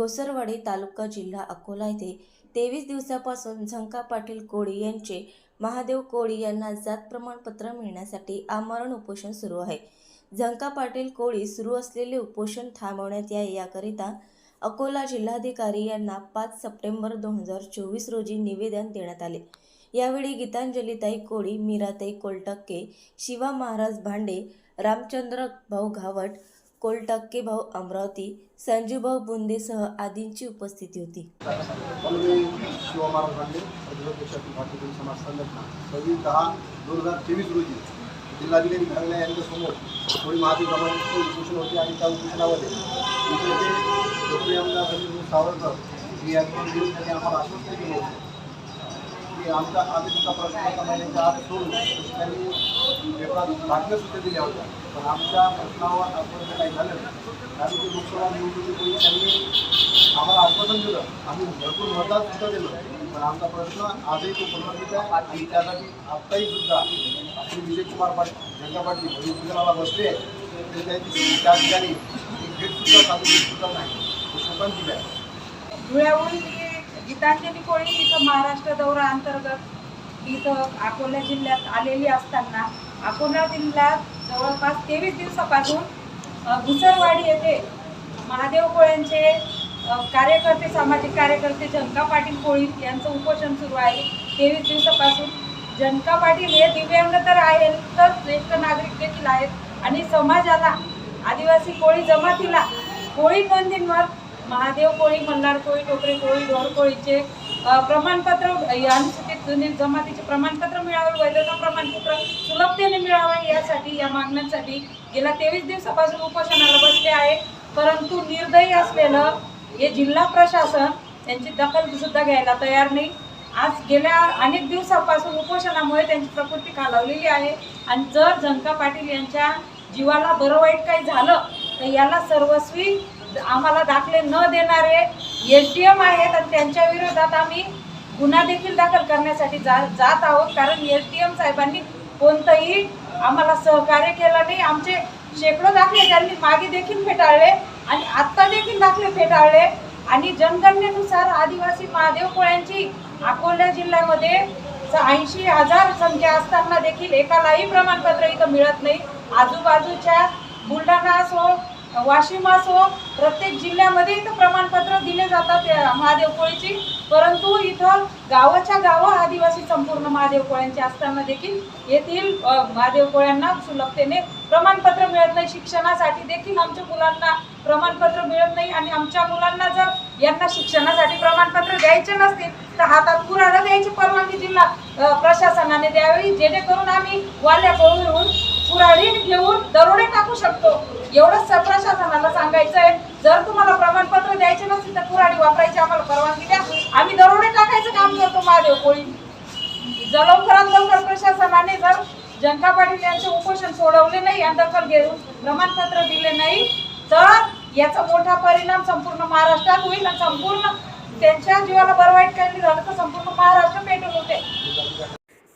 घोसरवाडी तालुका जिल्हा अकोला येथे तेवीस दिवसापासून झंका पाटील कोळी यांचे महादेव कोळी यांना जात प्रमाणपत्र मिळण्यासाठी आमरण उपोषण सुरू आहे. झंका पाटील कोळी सुरू असलेले उपोषण थांबवण्यात यावे याकरिता अकोला जिल्हाधिकारी यांना पाच सप्टेंबर दोन हजार चोवीस रोजी निवेदन देण्यात आले. यावेळी गीतांजलीताई कोळी मीराताई कोलटक्के शिवा महाराज भांडे रामचंद्र भाऊ घावट कोलटक्के भाऊ अमरावती संजूभाऊ बुंदेसह आदींची उपस्थिती होती. जिल्हाधिकारी घागल्या यांच्यासमोर थोडी महादेव समाजाचे उपोषण होते आणि त्या उपोषणामध्ये डॉक्टर सावरकर यांनी आम्हाला आश्वस्त केलं होतं. की आमचा आम्ही तुमचा प्रश्न एका महिन्याच्या आत सोडून त्यांनी पेपरात बातम्या सुद्धा दिल्या होत्या पण आमच्या प्रश्नावर आजपर्यंत काही झालं नाही आणि ते लोकसभा निवडणुकीपूर्वी त्यांनी आम्हाला आश्वासन दिलं. आम्ही भरपूर मतदान सुद्धा दिलं. पण आमचा प्रश्न आजही तो प्रलंबित आहे आणि त्यासाठी आत्ताही सुद्धा श्री विजयकुमार पाटील जंगा पाटील भूमिपूजनाला बसले ते त्यांची त्या ठिकाणी एक भेट चालू सुद्धा नाही. तो शोकांत आहे धुळ्याहून गीतांजली कोळी इथं महाराष्ट्र दौरा अंतर्गत इथं अकोला जिल्ह्यात आलेली असताना अकोला जिल्ह्यात जवळपास तेवीस दिवसापासून भुसरवाडी घुसरवाडी येथे महादेव कोळ्यांचे कार्यकर्ते सामाजिक कार्यकर्ते जनका पाटील कोळी यांचं उपोषण सुरू आहे. तेवीस दिवसापासून जनका पाटील हे दिव्यांग तर आहेत तर ज्येष्ठ नागरिक देखील आहेत. आणि समाजाला आदिवासी कोळी जमातीला कोळी नोंदींवर महादेव कोळी मल्हार कोळी टोकरे कोळी ढोर कोळीचे प्रमाणपत्र या अनुसूचित जुने जमातीचे प्रमाणपत्र मिळावे वैधता प्रमाणपत्र सुलभतेने मिळावे यासाठी या मागण्यांसाठी गेल्या तेवीस दिवसापासून उपोषणाला बसले आहे. परंतु निर्दयी असलेलं हे जिल्हा प्रशासन त्यांची दखल सुद्धा घ्यायला तयार नाही. आज गेल्या अनेक दिवसापासून उपोषणामुळे त्यांची प्रकृती खालावलेली आहे. आणि जर जनका पाटील यांच्या जीवाला बरं वाईट काही झालं तर याला सर्वस्वी आम्हाला दाखले न देणारे एस डी एम आहेत आणि त्यांच्या विरोधात आम्ही गुन्हा देखील दाखल करण्यासाठी जा जात आहोत. कारण एस डी एम साहेबांनी कोणतंही आम्हाला सहकार्य केलं नाही. आमचे शेकडो दाखले त्यांनी मागे देखील फेटाळले आणि आत्ता देखील दाखले फेटाळले. आणि जनगणनेनुसार आदिवासी महादेव कोळ्यांची अकोला जिल्ह्यामध्ये ऐंशी हजार संख्या असताना देखील एकालाही प्रमाणपत्र इथं मिळत नाही. आजूबाजूच्या बुलढाणा असो वाशिम असो प्रत्येक जिल्ह्यामध्ये इथं प्रमाणपत्र दिले जातात महादेव कोळीची. परंतु इथं गावाच्या गावं आदिवासी संपूर्ण महादेव कोळ्यांचे असताना देखील येथील महादेव कोळ्यांना सुलभतेने प्रमाणपत्र मिळत नाही. शिक्षणासाठी देखील आमच्या मुलांना प्रमाणपत्र मिळत नाही आणि आमच्या मुलांना जर यांना शिक्षणासाठी प्रमाणपत्र द्यायचे नसतील तर हातात पुराणा द्यायची परवानगी जिल्हा प्रशासनाने द्यावी. जेणेकरून आम्ही वाल्याकडून येऊन कुऱ्हाडी घेऊन दरोडे टाकू शकतो. एवढंच स- प्रशासनाला सांगायचं आहे जर तुम्हाला प्रमाणपत्र द्यायचे नसतील तर कुऱ्हाडी वापरायची आम्हाला परवानगी द्या. आम्ही दरोडे टाकायचं काम करतो महादेव कोळी. जर लवकरात लवकर प्रशासनाने जर जनता पाटील यांचे उपोषण सोडवले नाही आणि दखल घेऊन प्रमाणपत्र दिले नाही तर याचा मोठा परिणाम संपूर्ण महाराष्ट्रात होईल आणि संपूर्ण त्यांच्या जीवाला बरवाईट काही झालं तर संपूर्ण महाराष्ट्र पेटून